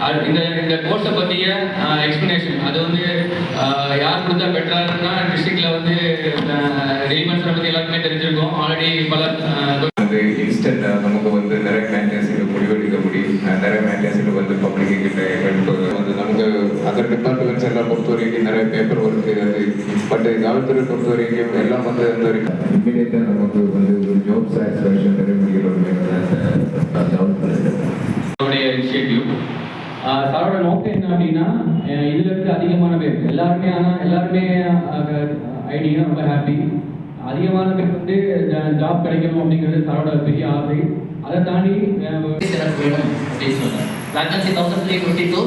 அது- இந்த இந்த கோர்ஸை பற்றிய எக்ஸ்ப்ளனேஷன் அது வந்து யார் கொடுத்தா பெட்டராக இருக்குன்னா டிஸ்ட்ரிக்டில் வந்து ரெலிவன்ஸை பற்றி எல்லாருக்குமே தெரிஞ்சிருக்கும். ஆல்ரெடி பல வந்து இன்ஸ்டன்ட் நமக்கு வந்து நிறைய மேண்டேஸுக்கு முடிவெடுக்க முடியும். நிறைய மேண்டேஸுக்கு வந்து பப்ளிக் கிட்ட எடுத்து வந்து நமக்கு அதர் டிபார்ட்மெண்ட்ஸ் எல்லாம் பொறுத்த வரைக்கும் நிறைய பேப்பர் ஒர்க் அது பட் காவல்துறை பொறுத்த வரைக்கும் எல்லாம் வந்து அந்த இமீடியட்டாக நமக்கு வந்து ஒரு ஜாப் சாட்டிஸ்ஃபேக்ஷன் தர முடிகிற ஒரு சாரோட நோக்கம் என்ன அப்படின்னா அஹ் இதுல இருக்க அதிகமான பேர். எல்லாருமே ஆனா எல்லாருமே ஐடியா ரொம்ப ஹாப்பி அதிகமான பேர் வந்து ஜாப் கிடைக்கணும் அப்படிங்கிறது சாரோட பெரிய ஆசை. அதை தாண்டி vacancy thousand three fifty two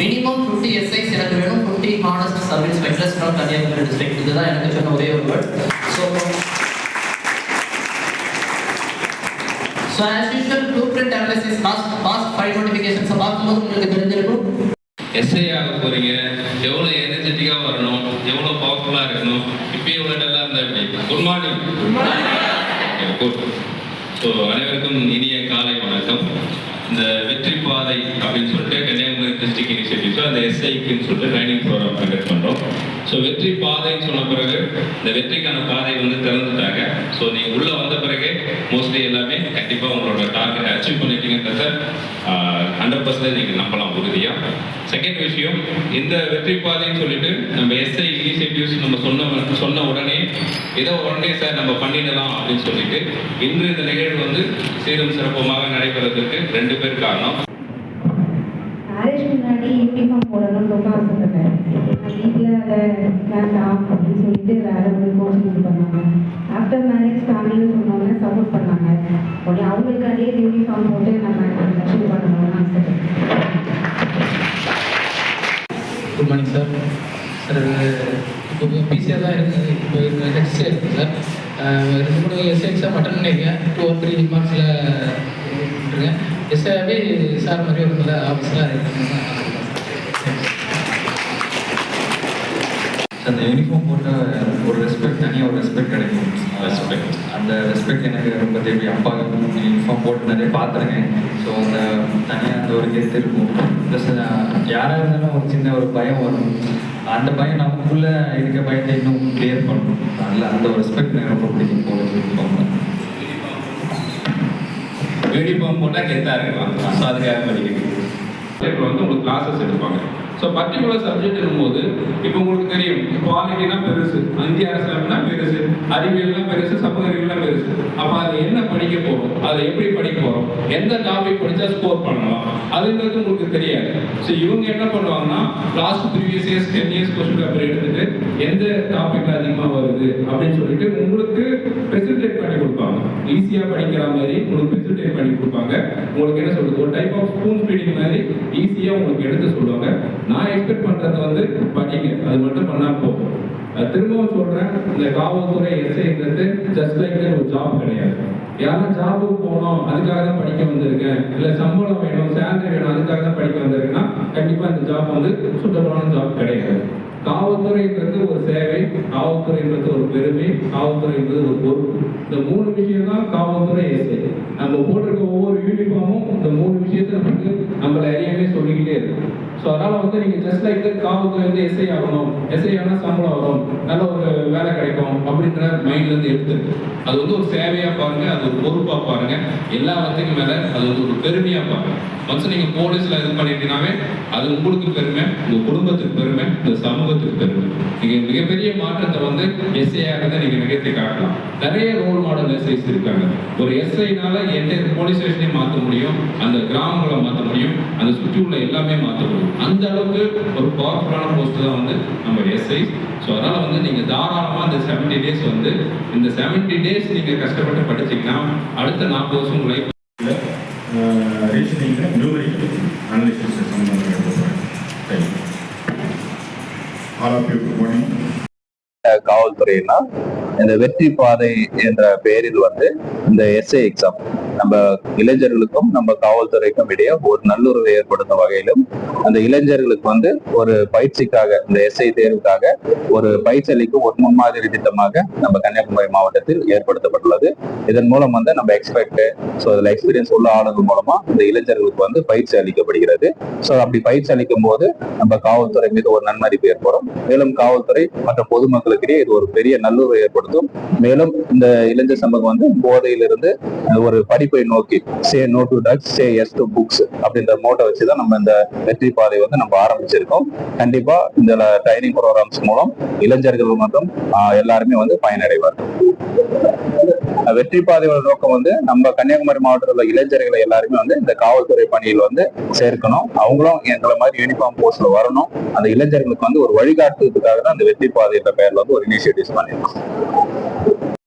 minimum fifty SIs எனக்கு வேணும். Fifty honest service inspectors from Kanyakumari district இதுதான் எனக்கு சொன்ன ஒரே ஒரு word so as usual blueprint analysis last past five நோட்டிஃபிகேஷன்ஸை பார்க்கும்போது உங்களுக்கு தெரிஞ்சிருக்கும். எஸ்ஐ ஆக போறீங்க. எவ்வளோ எனர்ஜெட்டிக்காக வரணும்? எவ்வளோ பவர்ஃபுல்லாக இருக்கணும்? இப்போ எவ்வளோ டல்லாக இருந்தால் எப்படி குட் மார்னிங் குட் ஸோ அனைவருக்கும் இனிய காலை வணக்கம். இந்த வெற்றி பாதை அப்படின்னு சொல்லிட்டு கன்னியாகுமரி டிஸ்ட்ரிக்ட் இனிஷியேட்டிவ்ஸ் அந்த எஸ்ஐக்குன்னு சொல்லிட்டு ட்ரைனிங் ப்ரோக்ராம் கண்டக்ட் பண்ணுறோம் ஸோ வெற்றி பாதைன்னு சொன்ன பிறகு இந்த வெற்றிக்கான பாதை வந்து திறந்துட்டாங்க. ஸோ நீங்கள் மோஸ்ட்லி எல்லாமே கண்டிப்பாக உங்களோட டார்கெட் அச்சீவ் பண்ணிட்டீங்கன்றத ஹண்ட்ரட் பர்சன்டேஜ் நீங்கள் நம்பலாம் உறுதியாக செகண்ட் விஷயம் இந்த வெற்றி பாதைன்னு சொல்லிட்டு நம்ம எஸ்ஐ இனிஷியேட்டிவ்ஸ் நம்ம சொன்ன சொன்ன உடனே ஏதோ உடனே சார் நம்ம பண்ணிடலாம் அப்படின்னு சொல்லிட்டு இன்று இந்த நிகழ்வு வந்து சீரும் சிறப்புமாக நடைபெறதுக்கு ரெண்டு பேர் காரணம். முன்னாடி யூனிஃபார்ம் போடணும்னு ரொம்ப ஆசைப்பட்டேன். வீட்டில் அதை வேண்டாம் அப்படின்னு சொல்லிட்டு வேற ஒரு கோச்சிங் இது பண்ணாங்க. ஆஃப்டர் மேரேஜ் ஃபேமிலின்னு சொன்னோன்னே சப்போர்ட் பண்ணாங்க. உடனே அவங்களுக்காண்டியே யூனிஃபார்ம் போட்டு நம்ம அச்சீவ் பண்ணணும்னு ஆசைப்பட்டேன். குட் மார்னிங் சார் சார் இப்போ பிசியாக தான் இருக்குது இப்போ ஹெச்சி இருக்குது சார் ரெண்டு மூணு எஸ்ஐ எக்ஸாம் அட்டன் பண்ணியிருக்கேன் டூ ஆர் த்ரீ மார்க்ஸில் இருக்கேன் எஸ்ஐயாகவே சார் மாதிரி ஒரு நல்ல ஆஃபீஸராக அந்த யூனிஃபார்ம் போட்ட ஒரு ரெஸ்பெக்ட் தனியாக ஒரு ரெஸ்பெக்ட் கிடைக்கும். ரெஸ்பெக்ட் அந்த ரெஸ்பெக்ட் எனக்கு ரொம்ப தேவை. அப்பா யூனிஃபார்ம் போட்டு நிறைய பார்த்துருக்கேன். ஸோ அந்த தனியாக அந்த ஒரு கெத்து இருக்கும். ப்ளஸ் யாராக இருந்தாலும் ஒரு சின்ன ஒரு பயம் வரும். அந்த பயம் நமக்குள்ளே இருக்க பயத்தை இன்னும் கிளியர் பண்ணணும் அதில் அந்த ஒரு ரெஸ்பெக்ட் எனக்கு ரொம்ப யூனிஃபார்ம் போட்டால் கெத்தாக இருக்கலாம் ஸோ அதுக்காக படிக்கணும் இப்போ வந்து உங்களுக்கு கிளாஸஸ் எடுப்பாங்க. ஸோ பர்டிகுலர் சப்ஜெக்ட் போது இப்போ உங்களுக்கு தெரியும் குவாலிட்டினா பெருசு. இந்திய அரசியலமைனா பெருசு. அறிவியல்னா பெருசு சமூக அறிவியல்னா பெருசு. அப்போ அதை என்ன படிக்க போகிறோம் அதை எப்படி படிக்க போகிறோம் எந்த டாபிக் படித்தா ஸ்கோர் பண்ணலாம் அதுன்றது உங்களுக்கு தெரியாது. ஸோ இவங்க என்ன பண்ணுவாங்கன்னா last previous years ten years question paper எடுத்துட்டு எந்த டாபிக் அதிகமாக வருது அப்படின்னு சொல்லிட்டு உங்களுக்கு ப்ரெசன்டேட் பண்ணி கொடுப்பாங்க. ஈஸியாக படிக்கிற மாதிரி உங்களுக்கு ப்ரெசன்டேட் பண்ணி கொடுப்பாங்க. உங்களுக்கு என்ன சொல்றது? ஒரு டைப் ஆஃப் ஸ்பூன் ஃபீடிங் மாதிரி ஈஸியாக உங்களுக்கு எடுத்து சொல்லுவாங்க. நான் எக்ஸ்பெக்ட் பண்ணுறது வந்து படிங்க. அது மட்டும் பண்ணால் போதும். திரும்பவும் சொல்கிறேன் இந்த காவல்துறை எஸ்ஐங்கிறது ஜஸ்ட் லைக் ஒரு ஜாப் கிடையாது. யாரும் ஜாபுக்கு போகணும் அதுக்காக தான் படிக்க வந்திருக்கேன். இல்லை சம்பளம் வேணும் சேலரி வேணும் அதுக்காக தான் படிக்க வந்திருக்கேன்னா கண்டிப்பாக இந்த ஜாப் வந்து சுத்தமான ஜாப் கிடையாது. காவல்துறைன்றது ஒரு சேவை காவல்துறைன்றது ஒரு பெருமை காவல்துறை என்பது ஒரு பொறுப்பு. இந்த மூணு விஷயம் தான் காவல்துறை எஸ்ஐ நம்ம போட்டிருக்க ஒவ்வொரு யூனிஃபார்மும் இந்த மூணு விஷயத்த நமக்கு நம்மளை அறியாமே சொல்லிக்கிட்டே இருக்கும் ஸோ அதனால் வந்து நீங்கள் ஜஸ்ட் லைக் காவல்துறை வந்து எஸ்ஐ ஆகணும். எஸ்ஐ ஆனால் சம்பளம் வரும். நல்ல ஒரு வேலை கிடைக்கும் அப்படின்ற மைண்ட்லேருந்து எடுத்து எடுத்துருக்கு அது வந்து ஒரு சேவையாக பாருங்கள் அது ஒரு பொறுப்பா பாருங்க. எல்லாத்துக்கும் மேலே அது வந்து ஒரு பெருமையாக பாருங்கள் ஒன்ஸ் நீங்கள் போலீஸில் இது பண்ணிட்டீங்கன்னாவே அது உங்களுக்கு பெருமை உங்கள் குடும்பத்துக்கு பெருமை இந்த சமூகத்துக்கு பெருமை. நீங்கள் மிகப்பெரிய மாற்றத்தை வந்து எஸ்ஐயாக தான் நீங்கள் நிகழ்த்தி காட்டலாம். நிறைய ரோல் மாடல் எஸ்ஐஸ் இருக்காங்க. ஒரு எஸ்ஐனால எந்த போலீஸ் ஸ்டேஷனையும் மாற்ற முடியும் அந்த கிராமங்களை மாற்ற முடியும் அந்த சுற்றி உள்ள எல்லாமே மாற்ற முடியும். அந்த அளவுக்கு ஒரு பவர்ஃபுல்லான போஸ்ட் தான் வந்து நம்ம எஸ்ஐ ஸோ அதனால் வந்து நீங்கள் தாராளமாக இந்த செவன்டி டேஸ் வந்து இந்த செவன்டி டேஸ் நீங்கள் கஷ்டப்பட்டு படிச்சிங்கன்னா அடுத்த நாற்பது வருஷம் உங்கள் லைஃப் ரீசனிங்கில் நியூமரிக்கல் அனாலிசிஸ் சம்மந்தமாக காவல்துறையினா இந்த வெற்றி பாதை என்ற பெயரில் வந்து இந்த எஸ்ஐ எக்ஸாம் நம்ம இளைஞர்களுக்கும் நம்ம காவல்துறைக்கும் இடையே ஒரு நல்லுறவை ஏற்படுத்தும் வகையிலும் அந்த இளைஞர்களுக்கு வந்து ஒரு பயிற்சிக்காக இந்த எஸ்ஐ தேர்வுக்காக ஒரு பயிற்சி அளிக்கும் ஒரு முன்மாதிரி திட்டமாக நம்ம கன்னியாகுமரி மாவட்டத்தில் ஏற்படுத்தப்பட்டுள்ளது. இதன் மூலம் வந்து நம்ம எக்ஸ்பெக்ட் ஸோ அதில் எக்ஸ்பீரியன்ஸ் உள்ள ஆளுங்க மூலமா இந்த இளைஞர்களுக்கு வந்து பயிற்சி அளிக்கப்படுகிறது. ஸோ அப்படி பயிற்சி அளிக்கும் போது நம்ம காவல்துறை மீது ஒரு நன்மதிப்பு ஏற்படும். மேலும் காவல்துறை மற்ற பொதுமக்களுக்கிடையே இது ஒரு பெரிய நல்லுறவை ஏற்படுத்தும். மேலும் இந்த இளைஞர் சமூகம் வந்து போதையிலிருந்து ஒரு படி படிப்பை நோக்கி say no to drugs say yes to books அப்படின்ற மோட்டை வச்சு தான் நம்ம இந்த வெற்றி பாதை வந்து நம்ம ஆரம்பிச்சிருக்கோம். கண்டிப்பா இந்த ட்ரைனிங் ப்ரோக்ராம்ஸ் மூலம் இளைஞர்கள் மற்றும் எல்லாருமே வந்து பயனடைவார் வெற்றி பாதையோட நோக்கம் வந்து நம்ம கன்னியாகுமரி மாவட்டத்தில் உள்ள இளைஞர்களை எல்லாருமே வந்து இந்த காவல்துறை பணியில் வந்து சேர்க்கணும். அவங்களும் எங்களை மாதிரி யூனிஃபார்ம் போஸ்ட்ல வரணும். அந்த இளைஞர்களுக்கு வந்து ஒரு வழிகாட்டுறதுக்காக தான் அந்த வெற்றி பாதை என்ற பெயர்ல வந்து ஒரு இனிஷியேட்டிவ்ஸ் பண்ணியிருக்கோம்